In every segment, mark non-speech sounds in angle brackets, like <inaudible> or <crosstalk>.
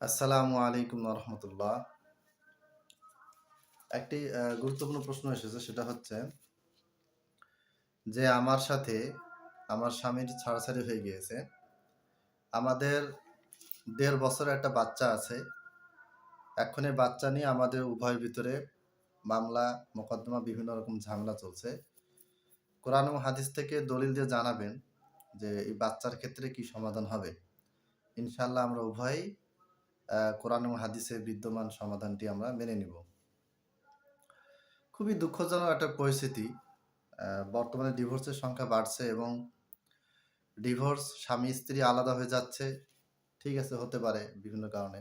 আসসালামু আলাইকুম রহমতুল্লাহ একটি গুরুত্বপূর্ণ প্রশ্ন এসেছে, সেটা হচ্ছে যে আমার সাথে আমার স্বামীর ছাড়াছাড়ি হয়ে গিয়েছে। আমাদের দেড় বছরের একটা বাচ্চা আছে। এখন বাচ্চা নিয়ে আমাদের উভয়ের ভিতরে মামলা, মোকদ্দমা, বিভিন্ন রকম ঝামেলা চলছে। কোরআন এবং হাদিস থেকে দলিল দিয়ে জানাবেন যে এই বাচ্চার ক্ষেত্রে কি সমাধান হবে। ইনশাল্লাহ আমরা উভয়ই কোরআন এবং হাদিসের বিদ্যমান সমাধানটি আমরা মেনে নিব। খুবই দুঃখজনক একটা পরিস্থিতি। বর্তমানে ডিভোর্সের সংখ্যা বাড়ছে এবং ডিভোর্স স্বামী, স্ত্রী আলাদা হয়ে যাচ্ছে। ঠিক আছে, হতে পারে বিভিন্ন কারণে।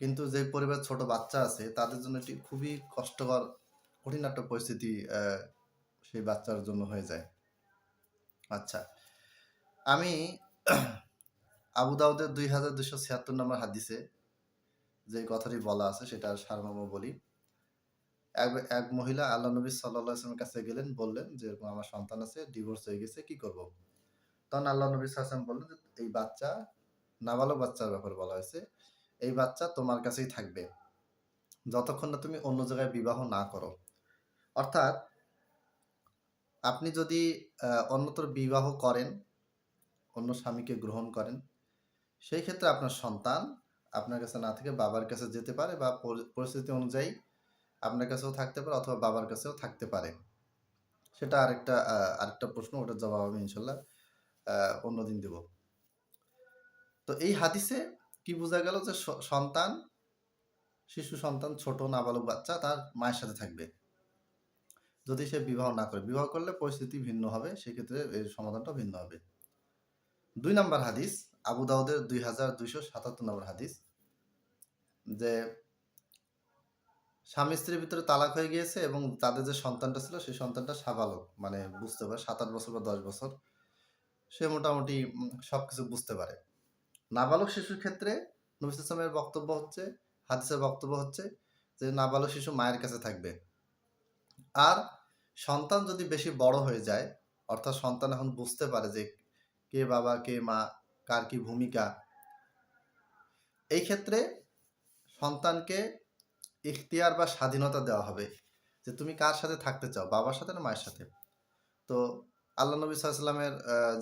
কিন্তু যে পরিবার ছোট বাচ্চা আছে, তাদের জন্য এটি খুবই কষ্টকর, কঠিন একটা পরিস্থিতি সেই বাচ্চার জন্য হয়ে যায়। আচ্ছা আমি আবু দাউদের দুই হাজার দুশো ছিয়াত্তর নম্বর হাদিসে যে কথাটি বলা আছে, সেটা সারমর্ম বলি। এক এক মহিলা আল্লাহ নবী সাল্লাহ কাছে গেলেন, বললেন যে, এরকম আমার সন্তান আছে ডিভোর্স হয়ে গেছে, কি করব? তখন আল্লাহ নবী সাল্লাম বললেন যে, এই বাচ্চা, নাবালক বাচ্চার ব্যাপারে বলা হয়েছে, এই বাচ্চা তোমার কাছেই থাকবে। যতক্ষণ না তুমি অন্য জায়গায় বিবাহ না করো। অর্থাৎ, আপনি যদি অন্যতর বিবাহ করেন, অন্য স্বামীকে গ্রহণ করেন সেই ক্ষেত্রে আপনার সন্তান আপনার কাছে না থেকে বাবার কাছে যেতে পারে বা পরিস্থিতি অনুযায়ী আপনার কাছেও থাকতে পারে অথবা বাবার কাছেও থাকতে পারে। সেটা আরেকটা আরেকটা প্রশ্ন, ওটার জবাব আমি ইনশাল্লাহ অন্যদিন দেব। তো এই হাদিসে কি বোঝা গেল যে সন্তান, শিশু সন্তান, ছোট নাবালক বাচ্চা তার মায়ের সাথে থাকবে। যদি সে বিবাহ না করে, বিবাহ করলে পরিস্থিতি ভিন্ন হবে, সেক্ষেত্রে এর সমাধানটা ভিন্ন হবে। দুই নম্বর হাদিস আবু দাউদের দুই হাজার দুইশো সাতাত্তর নম্বর হাদিস যে স্বামী স্ত্রীর ভিতরে তালাক হয়ে গিয়েছে এবং তাদের যে সন্তানটা ছিল সেই সন্তানটা সাবালক মানে বুঝতে পারে সাত আট বছর বা দশ বছর। সে মোটামুটি উম, সবকিছু বুঝতে পারে। নাবালক শিশুর ক্ষেত্রে নবী ইসলামের বক্তব্য হচ্ছে হাদিসের বক্তব্য হচ্ছে যে নাবালক শিশু মায়ের কাছে থাকবে। আর সন্তান যদি বেশি বড় হয়ে যায় অর্থাৎ সন্তান এখন বুঝতে পারে যে কে বাবা কে মা কার কি ভূমিকা? এই ক্ষেত্রে সন্তানকে ইখতিয়ার বা স্বাধীনতা দেওয়া হবে যে তুমি কার সাথে থাকতে চাও, বাবার সাথে না মায়ের সাথে? তো আল্লাহ নবী সাল্লামের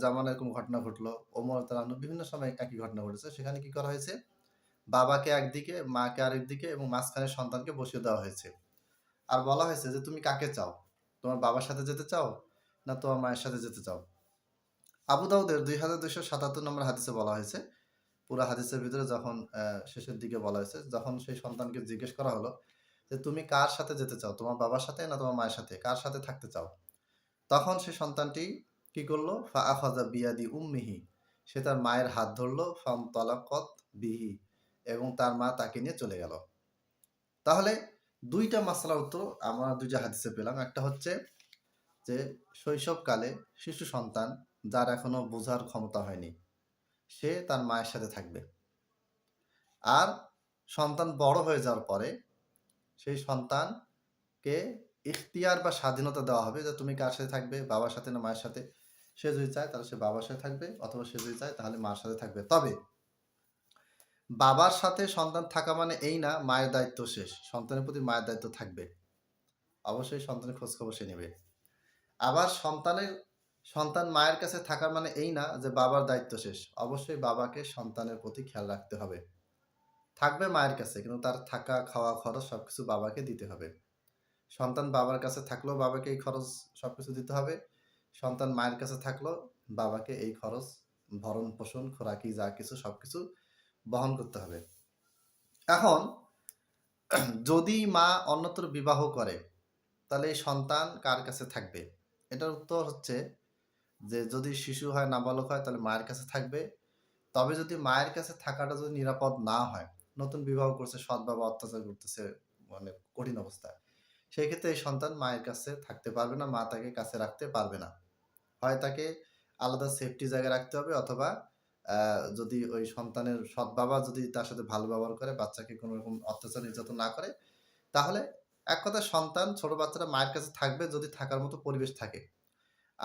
জামানা এরকম ঘটনা ঘটলো, ওমর তালান্ন বিভিন্ন সময় একই ঘটনা ঘটেছে। সেখানে কি করা হয়েছে? বাবাকে একদিকে, মাকে আরেক দিকে এবং মাঝখানে সন্তানকে বসিয়ে দেওয়া হয়েছে। আর বলা হয়েছে যে তুমি কাকে চাও? তোমার বাবার সাথে যেতে চাও না তোমার মায়ের সাথে যেতে চাও? আবু দাউদের দুই হাজার দুইশো সাতাত্তর নম্বর হাদিসে বলা হয়েছে, পুরো হাদিসের ভিতরে যখন শেষের দিকে বলা হয়েছে, যখন সেই সন্তানকে জিজ্ঞেস করা হলো যে তুমি কার সাথে যেতে চাও, তোমার বাবার সাথে না তোমার মায়ের সাথে, কার সাথে থাকতে চাও? তখন সেই সন্তানটি কি করল? ফা আখাযা বিয়াদি উম্মিহি, সে তার মায়ের হাত ধরলো ফাম তলাকত বিহি, এবং তার মা তাকে নিয়ে চলে গেল। তাহলে দুইটা মাসলার উত্তর আমরা দুইটা হাদিসে পেলাম। একটা হচ্ছে যে শৈশবকালে শিশু সন্তান যার এখনও বোঝার ক্ষমতা হয়নি। সে তার মায়ের সাথে থাকবে। আর সন্তান বড় হয়ে যাওয়ার পরে সেই সন্তানকে ইখতিয়ার বা স্বাধীনতা দেওয়া হবে যে তুমি কার সাথে থাকবে, বাবার সাথে না মায়ের সাথে? সে যদি চায় তাহলে সে বাবার সাথে থাকবে অথবা সে যদি চায় তাহলে মার সাথে থাকবে। তবে বাবার সাথে সন্তান থাকা মানে এই না, মায়ের দায়িত্ব শেষ। সন্তানের প্রতি মায়ের দায়িত্ব থাকবে। অবশ্যই সন্তানের খোঁজ খবর সে নেবে। আবার সন্তানের সন্তান মায়ের কাছে থাকার মানে এই না যে বাবার দায়িত্ব শেষ। অবশ্যই বাবাকে সন্তানের প্রতি খেয়াল রাখতে হবে। থাকবে মায়ের কাছে, কিন্তু তার থাকা, খাওয়া, খরচ সবকিছু বাবাকে দিতে হবে। সন্তান বাবার কাছে থাকলেও বাবাকে এই খরচ সবকিছু দিতে হবে। সন্তান মায়ের কাছে থাকলেও বাবাকে এই খরচ, ভরণ পোষণ, খোরাকি, যা কিছু সবকিছু বহন করতে হবে। এখন, যদি মা অন্যত্র বিবাহ করে, তাহলে সন্তান কার কাছে থাকবে? এটার উত্তর হচ্ছে যে যদি শিশু হয়, নাবালক হয়, তাহলে মায়ের কাছে থাকবে। তবে যদি মায়ের কাছে থাকাটা যদি নিরাপদ না হয়, নতুন বিবাহ করছে, সৎ বাবা অত্যাচার করতেছে মানে কঠিন অবস্থা সেই ক্ষেত্রে এই সন্তান মায়ের কাছে থাকতে পারবে না, মা তাকে কাছে রাখতে পারবে না। হয় তাকে আলাদা সেফটি জায়গায় রাখতে হবে অথবা যদি ওই সন্তানের সৎ বাবা যদি তার সাথে ভালো ব্যবহার করে, বাচ্চাকে কোনো রকম অত্যাচার, নির্যাতন না করে, তাহলে এক কথায় সন্তান, ছোট বাচ্চারা মায়ের কাছে থাকবে যদি থাকার মতো পরিবেশ থাকে।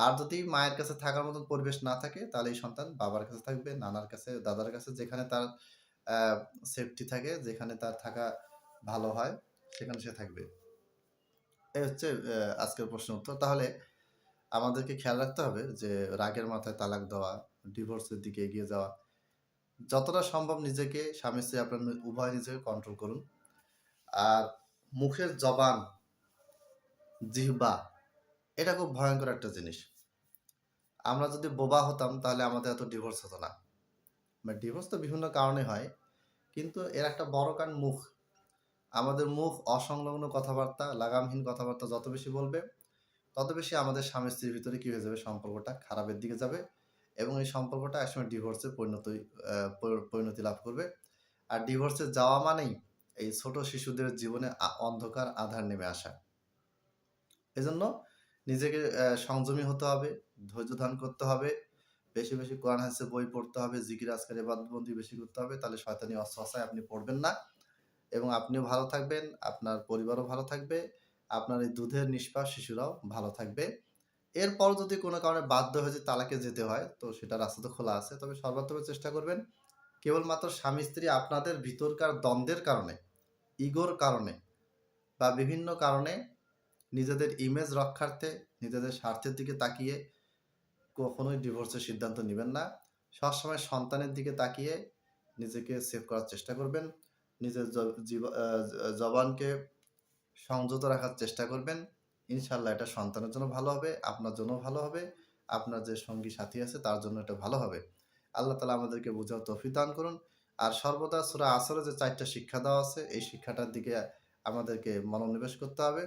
আর যদি মায়ের কাছে থাকার মতন পরিবেশ না থাকে, তাহলে এই সন্তান বাবার কাছে থাকবে, নানার কাছে, দাদার কাছে, যেখানে তার সেফটি থাকে, যেখানে তার থাকা ভালো হয়, সেখানে সে থাকবে। এই হচ্ছে আজকের প্রশ্ন উত্তর। তাহলে আমাদেরকে খেয়াল রাখতে হবে যে রাগের মাথায় তালাক দেওয়া ডিভোর্সের দিকে এগিয়ে যাওয়া, যতটা সম্ভব নিজেকে স্বামী স্ত্রী আপনার উভয় নিজেকে কন্ট্রোল করুন। আর মুখের জবান, জিহ্বা এটা খুব ভয়ঙ্কর একটা জিনিস। আমরা যদি বোবা হতাম, তাহলে আমাদের এত ডিভোর্স হতো না। ডিভোর্স তো বিভিন্ন কারণে হয়, কিন্তু এর একটা বড় কারণ মুখ। আমাদের মুখ অসংলগ্ন কথাবার্তা, লাগামহীন কথাবার্তা যত বেশি বলবে, তত বেশি আমাদের স্বামী স্ত্রীর ভিতরে কি হয়ে যাবে? সম্পর্কটা খারাপের দিকে যাবে এবং এই সম্পর্কটা একসময় ডিভোর্সে পরিণতি পরিণতি লাভ করবে। আর ডিভোর্সে যাওয়া মানেই এই ছোট শিশুদের জীবনে অন্ধকার আধার নেমে আসা। এজন্য নিজেকে সংযমী হতে হবে, ধৈর্য ধারণ করতে হবে, বেশি বেশি কোরআন হাসে বই পড়তে হবে, জিকির, আজকের এবাদবন্দি বেশি করতে হবে, তাহলে শয়তানি অস্ত্রসায় আপনি পড়বেন না। এবং আপনিও ভালো থাকবেন, আপনার পরিবারও ভালো থাকবে, আপনার এই দুধের নিষ্পাপ শিশুরাও ভালো থাকবে। এরপর যদি কোনো কারণে বাধ্য হয়ে যে তালাকে যেতে হয়, তো সেটা রাস্তা তো খোলা আছে, তবে সর্বাত্মক চেষ্টা করবেন কেবলমাত্র স্বামী, স্ত্রী আপনাদের ভিতরকার দ্বন্দ্বের কারণে, ইগোর কারণে বা বিভিন্ন কারণে নিজেদের ইমেজ রক্ষার্থে, নিজেদের স্বার্থের দিকে তাকিয়ে কখনোই ডিভোর্সের সিদ্ধান্ত নেবেন না। সবসময় সন্তানের দিকে তাকিয়ে নিজেকে সেভ করার চেষ্টা করবেন। নিজের জবানকে সংযত রাখার চেষ্টা করবেন। ইনশাল্লাহ এটা সন্তানের জন্য ভালো হবে, আপনার জন্য ভালো হবে, আপনার যে সঙ্গী সাথী আছে তার জন্য এটা ভালো হবে। আল্লাহ তালা আমাদেরকে বোঝার তৌফিক দান করুন। আর সর্বদা সুরা আসরে যে চারটা শিক্ষা দেওয়া আছে, এই শিক্ষাটার দিকে আমাদেরকে মনোনিবেশ করতে হবে।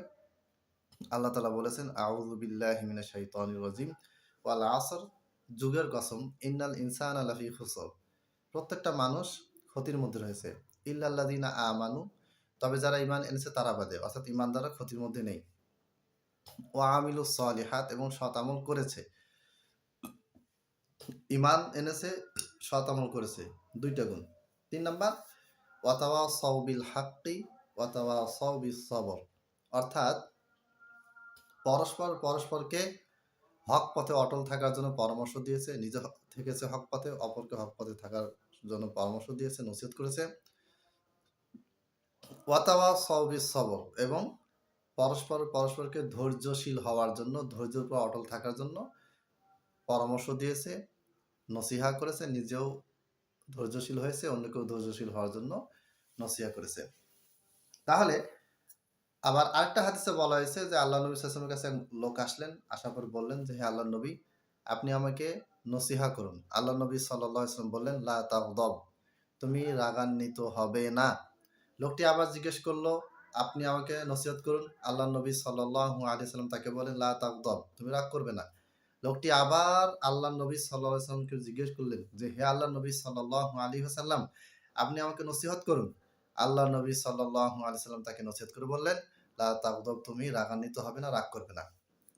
আল্লাহ তালা বলেছেন আউজুবিল্লাহ হিমিনা শাহিতানির রাজিম ওয়াল আসর। যুগের কসম, ইন্নাল ইনসান আলাফি খুসর। প্রত্যেকটা মানুষ ক্ষতির মধ্যে রয়েছে। ইল্লাল্লাদিনা আমানু, তবে যারা ইমান এনেছে তারা বাদে, অর্থাৎ ইমানদাররা ক্ষতির মধ্যে নেই। ও আমিলু সলিহাত, এবং সতামল করেছে। ইমান এনেছে সতামল করেছে। দুইটা গুণ। তিন নাম্বার ওয়াতাওয়া সৌবিল হাক্কি ওয়াতাওয়া সৌবিল সবর। অর্থাৎ পরস্পর পরস্পরকে হক পথে অটল থাকার জন্য পরামর্শ দিয়েছে, নিজে থেকেছে হক পথে, অপরকে হক পথে থাকার জন্য পরামর্শ দিয়েছে, নসিহত করেছে। ওয়াতাওয়া সৌবিল সবর এবং পরস্পর পরস্পরকে ধৈর্যশীল হওয়ার জন্য, ধৈর্যের উপর অটল থাকার জন্য পরামর্শ দিয়েছে, নসিহা করেছে, নিজেও ধৈর্যশীল হয়েছে, অন্যকেও ধৈর্যশীল হওয়ার জন্য নসিহা করেছে। তাহলে আবার আরেকটা হাদিসে বলা হয়েছে যে আল্লাহ নবী সাল্লামের কাছে লোক আসলেন, আসার পর বললেন যে, হে আল্লাহ নবী, আপনি আমাকে নসিহা করুন। আল্লাহ নবী সাল্লাহ ইসলাম বললেন, লা তুমি রাগান্বিত হবে না। লোকটি আবার জিজ্ঞেস করল, আপনি আমাকে নসিহত করুন? আল্লাহ নবী সাল্লাহ আলি সাল্লাম তাকে বলেন লা তাগদব, তুমি রাগ করবে না। লোকটি আবার আল্লাহ নবী সাল্লাহ সাল্লামকে জিজ্ঞেস করলেন যে, হে আল্লাহ নবী সাল্লাহ আলী হাসাল্লাম আপনি আমাকে নসিহত করুন? আল্লাহ নবী সাল্লাহ আলি সাল্লাম তাকে নসিহত করে বললেন, লা তাগদব, তুমি রাগান্বিত হবে না, রাগ করবে না।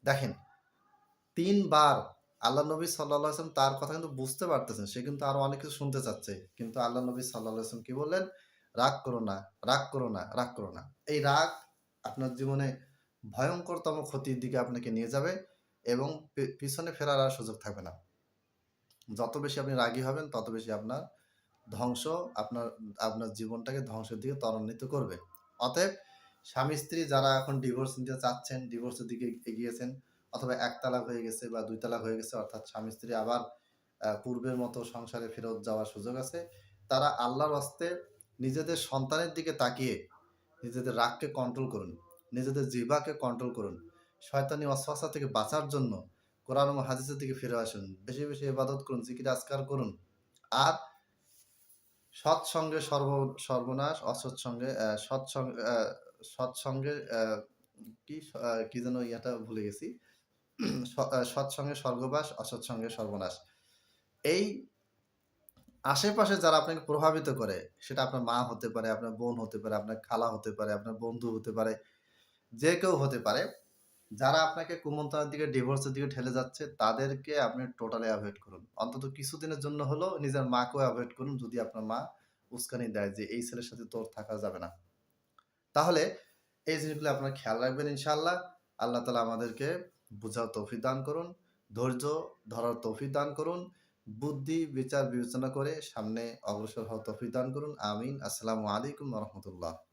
দেখেন, তিনবার আল্লাহ নবী সাল্লাহ আসলাম তার কথা কিন্তু বুঝতে পারতেছেন, সে কিন্তু আরও অনেক কিছু শুনতে চাচ্ছে। কিন্তু আল্লাহ নবী সাল্লাহ আসলাম কি বললেন? রাগ করো না, রাগ করো না, রাগ করো না। এই রাগ আপনার জীবনে ভয়ঙ্করতম ক্ষতির দিকে আপনাকে নিয়ে যাবে এবং পিছনে ফেরার আর সুযোগ থাকবে না। যত বেশি আপনি রাগী হবেন, তত বেশি আপনার ধ্বংস আপনার আপনার জীবনটাকে ধ্বংসের দিকে ত্বরান্বিত করবে। অতএব স্বামী, স্ত্রী যারা এখন ডিভোর্স নিতে চাচ্ছেন ডিভোর্সের দিকে এগিয়েছেন, অথবা এক তালাক হয়ে গেছে বা দুই তালাক হয়ে গেছে, অর্থাৎ স্বামী, স্ত্রী আবার পূর্বের মতো সংসারে ফেরত যাওয়ার সুযোগ আছে, তারা আল্লাহর হস্তে নিজেদের সন্তানের দিকে তাকিয়ে নিজেদের রাগকে কন্ট্রোল করুন, নিজেদের জিভাকে কন্ট্রোল করুন। শয়তানি অশ্বাসা থেকে বাঁচার জন্য কোরআন হাদিসের দিকে ফিরে আসুন, বেশি বেশি ইবাদত করুন, জিকির আজকার করুন, আর সৎসঙ্গে সর্ব, সর্বনাশ, অসৎসঙ্গে সৎসঙ্গে সৎসঙ্গে কি কি যেন ইয়াটা ভুলে গেছি। <clears throat> সৎসঙ্গে স্বর্গবাস, অসৎসঙ্গে সর্বনাশ। এই আশেপাশে যারা আপনাকে প্রভাবিত করে, সেটা আপনার মা হতে পারে, আপনার বোন হতে পারে, আপনার খালা হতে পারে, আপনার বন্ধু হতে পারে, যে কেউ হতে পারে যারা আপনাকে কুমন্ত্রণার দিকে ডিভোর্সের দিকে ঠেলে যাচ্ছে, তাদেরকে আপনি টোটালি অ্যাভয়েড করুন। অন্তত কিছুদিনের জন্য হলেও নিজের মাকেও অ্যাভয়েড করুন, যদি আপনার মা উস্কানি দেয় যে, এই ছেলের সাথে তোর থাকা যাবে না। তাহলে এই জিনিসগুলো আপনার খেয়াল রাখবেন ইনশাআল্লাহ। আল্লাহ তালা আমাদেরকে বোঝার তৌফিক দান করুন, ধৈর্য ধরার তৌফিক দান করুন, বুদ্ধি, বিচার, বিবেচনা করে সামনে অগ্রসর হওয়ার তৌফিক দান করুন। আমিন। আসসালামু আলাইকুম রহমতুল্লাহ।